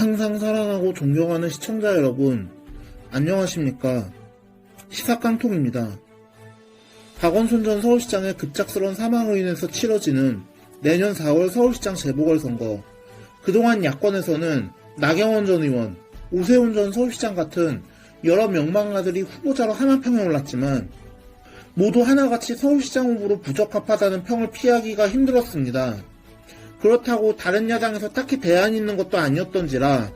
항상 사랑하고 존경하는 시청자 여러분, 안녕하십니까. 시사깡통입니다. 박원순 전 서울시장의 급작스러운 사망으로 인해서 치러지는 내년 4월 서울시장 재보궐선거. 그동안 야권에서는 나경원 전 의원, 오세훈 전 서울시장 같은 여러 명망가들이 후보자로 하나평에 올랐지만 모두 하나같이 서울시장 후보로 부적합하다는 평을 피하기가 힘들었습니다. 그렇다고 다른 야당에서 딱히 대안이 있는 것도 아니었던지라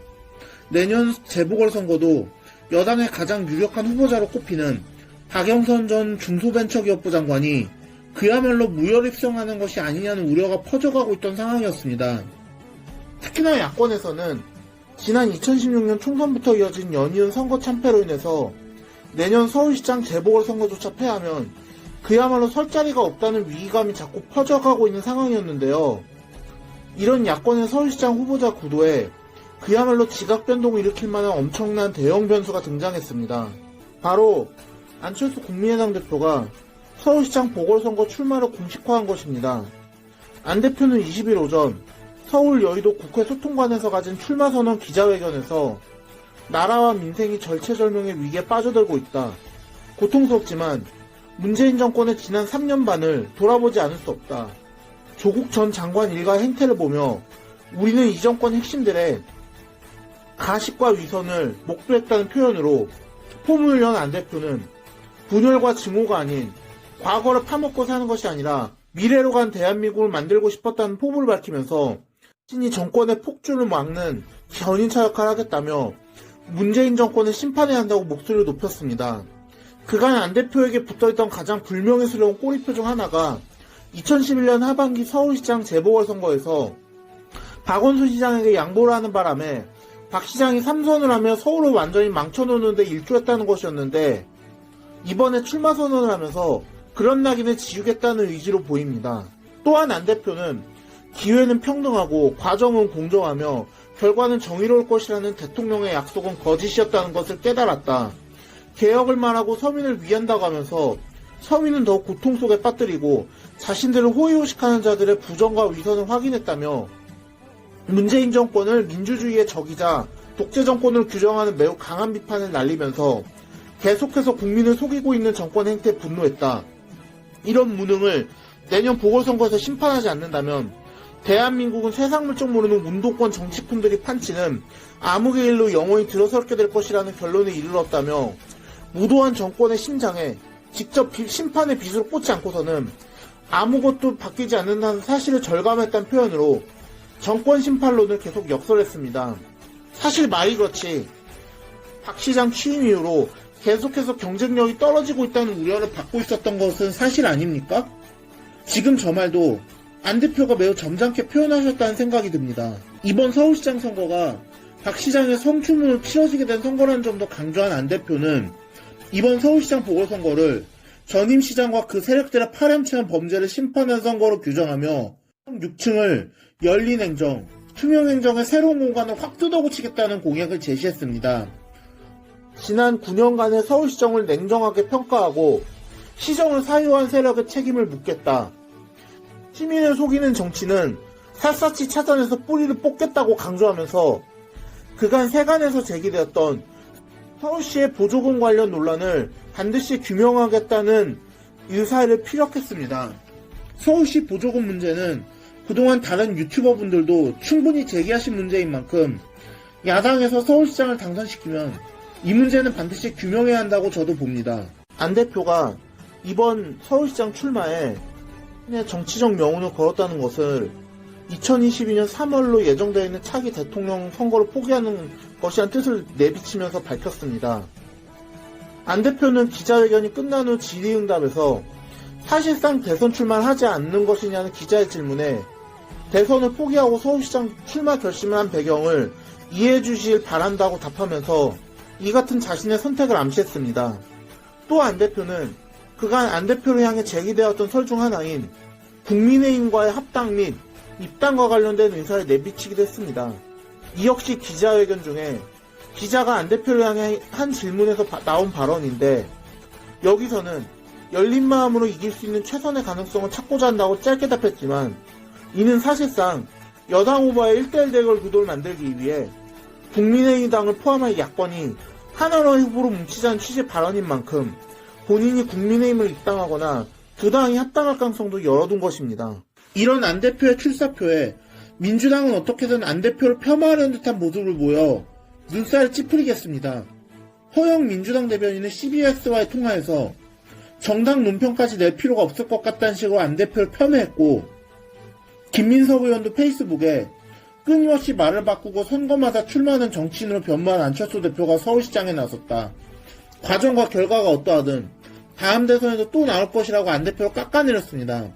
내년 재보궐선거도 여당의 가장 유력한 후보자로 꼽히는 박영선 전 중소벤처기업부 장관이 그야말로 무혈 입성하는 것이 아니냐는 우려가 퍼져가고 있던 상황이었습니다. 특히나 야권에서는 지난 2016년 총선부터 이어진 연이은 선거 참패로 인해서 내년 서울시장 재보궐선거조차 패하면 그야말로 설 자리가 없다는 위기감이 자꾸 퍼져가고 있는 상황이었는데요. 이런 야권의 서울시장 후보자 구도에 그야말로 지각 변동을 일으킬 만한 엄청난 대형 변수가 등장했습니다. 바로 안철수 국민의당 대표가 서울시장 보궐선거 출마를 공식화한 것입니다. 안 대표는 20일 오전 서울 여의도 국회 소통관에서 가진 출마 선언 기자회견에서 나라와 민생이 절체절명의 위기에 빠져들고 있다. 고통스럽지만 문재인 정권의 지난 3년 반을 돌아보지 않을 수 없다. 조국 전 장관 일가 행태를 보며 우리는 이 정권 핵심들의 가식과 위선을 목도했다는 표현으로 연안 대표는 분열과 증오가 아닌 과거를 파먹고 사는 것이 아니라 미래로 간 대한민국을 만들고 싶었다는 포부를 밝히면서 신이 정권의 폭주를 막는 견인차 역할을 하겠다며 문재인 정권을 심판해야 한다고 목소리를 높였습니다. 그간 안 대표에게 붙어있던 가장 불명예스러운 꼬리표 중 하나가 2011년 하반기 서울시장 재보궐선거에서 박원순 시장에게 양보를 하는 바람에 박 시장이 삼선을 하며 서울을 완전히 망쳐놓는데 일조했다는 것이었는데 이번에 출마 선언을 하면서 그런 낙인을 지우겠다는 의지로 보입니다. 또한 안 대표는 기회는 평등하고 과정은 공정하며 결과는 정의로울 것이라는 대통령의 약속은 거짓이었다는 것을 깨달았다. 개혁을 말하고 서민을 위한다고 하면서 서민은 더 고통 속에 빠뜨리고 자신들을 호의호식하는 자들의 부정과 위선을 확인했다며 문재인 정권을 민주주의의 적이자 독재 정권을 규정하는 매우 강한 비판을 날리면서 계속해서 국민을 속이고 있는 정권 행태에 분노했다. 이런 무능을 내년 보궐선거에서 심판하지 않는다면 대한민국은 세상 물정 모르는 운동권 정치품들이 판치는 암흑의 일로 영원히 들어설게 될 것이라는 결론에 이르렀다며 무도한 정권의 심장에 직접 비- 심판의 빗으로 꽂지 않고서는 아무것도 바뀌지 않는다는 사실을 절감했다는 표현으로 정권 심판론을 계속 역설했습니다. 사실 말이 그렇지 박 시장 취임 이후로 계속해서 경쟁력이 떨어지고 있다는 우려를 받고 있었던 것은 사실 아닙니까? 지금 저 말도 안 대표가 매우 점잖게 표현하셨다는 생각이 듭니다. 이번 서울시장 선거가 박 시장의 성추문으로 치러지게 된 선거라는 점도 강조한 안 대표는 이번 서울시장 보궐선거를 전임 시장과 그 세력들의 파렴치한 범죄를 심판한 선거로 규정하며 6층을 열린 행정, 투명 행정의 새로운 공간을 확 뜯어고치겠다는 공약을 제시했습니다. 지난 9년간의 서울시정을 냉정하게 평가하고 시정을 사유한 세력의 책임을 묻겠다. 시민을 속이는 정치는 샅샅이 찾아내서 뿌리를 뽑겠다고 강조하면서 그간 세간에서 제기되었던 서울시의 보조금 관련 논란을 반드시 규명하겠다는 의사를 피력했습니다. 서울시 보조금 문제는 그동안 다른 유튜버 분들도 충분히 제기하신 문제인 만큼 야당에서 서울시장을 당선시키면 이 문제는 반드시 규명해야 한다고 저도 봅니다. 안 대표가 이번 서울시장 출마에 정치적 명운을 걸었다는 것을 2022년 3월로 예정되어 있는 차기 대통령 선거를 포기하는 것이란 뜻을 내비치면서 밝혔습니다. 안 대표는 기자회견이 끝난 후 질의응답에서 사실상 대선 출마를 하지 않는 것이냐는 기자의 질문에 대선을 포기하고 서울시장 출마 결심을 한 배경을 이해해 주시길 바란다고 답하면서 이 같은 자신의 선택을 암시했습니다. 또 안 대표는 그간 안 대표를 향해 제기되었던 설 중 하나인 국민의힘과의 합당 및 입당과 관련된 의사를 내비치기도 했습니다. 이 역시 기자회견 중에 기자가 안 대표를 향해 한 질문에서 바- 나온 발언인데 여기서는 열린 마음으로 이길 수 있는 최선의 가능성을 찾고자 한다고 짧게 답했지만 이는 사실상 여당 후보의 1대1 대결 구도를 만들기 위해 국민의당을 포함한 야권이 하나로의 후보로 뭉치자는 취지 발언인 만큼 본인이 국민의힘을 입당하거나 두 당이 합당할 가능성도 열어둔 것입니다. 이런 안 대표의 출사표에 민주당은 어떻게든 안 대표를 폄하하려는 듯한 모습을 보여 눈살을 찌푸리겠습니다. 허영 민주당 대변인은 CBS와의 통화에서 정당 논평까지 낼 필요가 없을 것 같다는 식으로 안 대표를 폄훼했고 김민석 의원도 페이스북에 끊임없이 말을 바꾸고 선거마다 출마하는 정치인으로 변모한 안철수 대표가 서울시장에 나섰다. 과정과 결과가 어떠하든 다음 대선에도 또 나올 것이라고 안 대표를 깎아내렸습니다.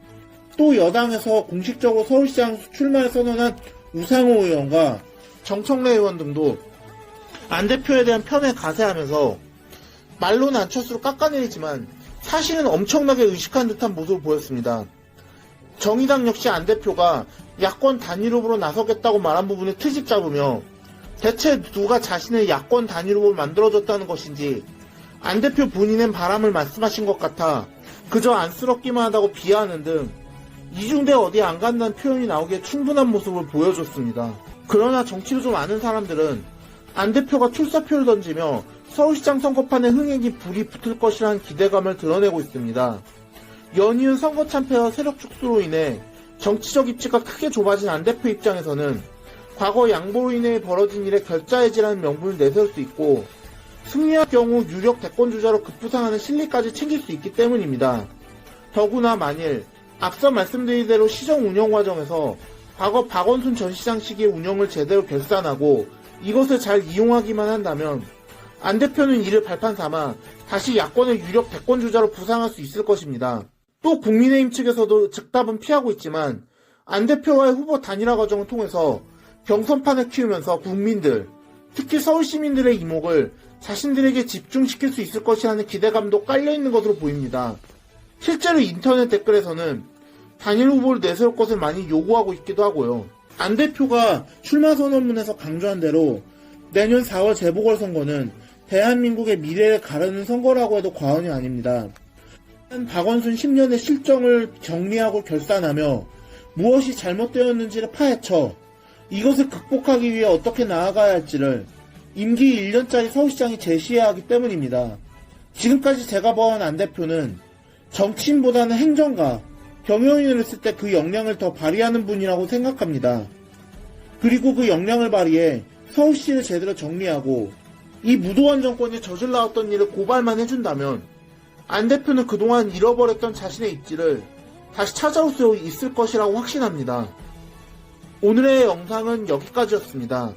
또 여당에서 공식적으로 서울시장 출마를 선언한 우상호 의원과 정청래 의원 등도 안 대표에 대한 편에 가세하면서 말로는 안철수를 깎아내리지만 사실은 엄청나게 의식한 듯한 모습을 보였습니다. 정의당 역시 안 대표가 야권 단일 후보로 나서겠다고 말한 부분에 트집 잡으며 대체 누가 자신의 야권 단일 후보를 만들어줬다는 것인지 안 대표 본인은 바람을 말씀하신 것 같아 그저 안쓰럽기만 하다고 비하하는 등 이중대 어디 안 간다는 표현이 나오기에 충분한 모습을 보여줬습니다. 그러나 정치를 좀 아는 사람들은 안 대표가 출사표를 던지며 서울시장 선거판에 흥행이 불이 붙을 것이라는 기대감을 드러내고 있습니다. 연이은 선거 참패와 세력 축소로 인해 정치적 입지가 크게 좁아진 안 대표 입장에서는 과거 양보로 인해 벌어진 일에 결자해지라는 명분을 내세울 수 있고 승리할 경우 유력 대권 주자로 급부상하는 실리까지 챙길 수 있기 때문입니다. 더구나 만일 앞서 말씀드린 대로 시정 운영 과정에서 과거 박원순 전 시장 시기의 운영을 제대로 결산하고 이것을 잘 이용하기만 한다면 안 대표는 이를 발판 삼아 다시 야권의 유력 대권 주자로 부상할 수 있을 것입니다. 또 국민의힘 측에서도 즉답은 피하고 있지만 안 대표와의 후보 단일화 과정을 통해서 경선판을 키우면서 국민들, 특히 서울 시민들의 이목을 자신들에게 집중시킬 수 있을 것이라는 기대감도 깔려있는 것으로 보입니다. 실제로 인터넷 댓글에서는 단일 후보를 내세울 것을 많이 요구하고 있기도 하고요. 안 대표가 출마 선언문에서 강조한 대로 내년 4월 재보궐선거는 대한민국의 미래를 가르는 선거라고 해도 과언이 아닙니다. 박원순 10년의 실정을 정리하고 결산하며 무엇이 잘못되었는지를 파헤쳐 이것을 극복하기 위해 어떻게 나아가야 할지를 임기 1년짜리 서울시장이 제시해야 하기 때문입니다. 지금까지 제가 봐온 안 대표는 정치인보다는 행정가, 경영인을 했을 때그 역량을 더 발휘하는 분이라고 생각합니다. 그리고 그 역량을 발휘해 서울시를 제대로 정리하고 이 무도한 정권이 저질러 왔던 일을 고발만 해준다면 안 대표는 그동안 잃어버렸던 자신의 입지를 다시 찾아올 수 있을 것이라고 확신합니다. 오늘의 영상은 여기까지였습니다.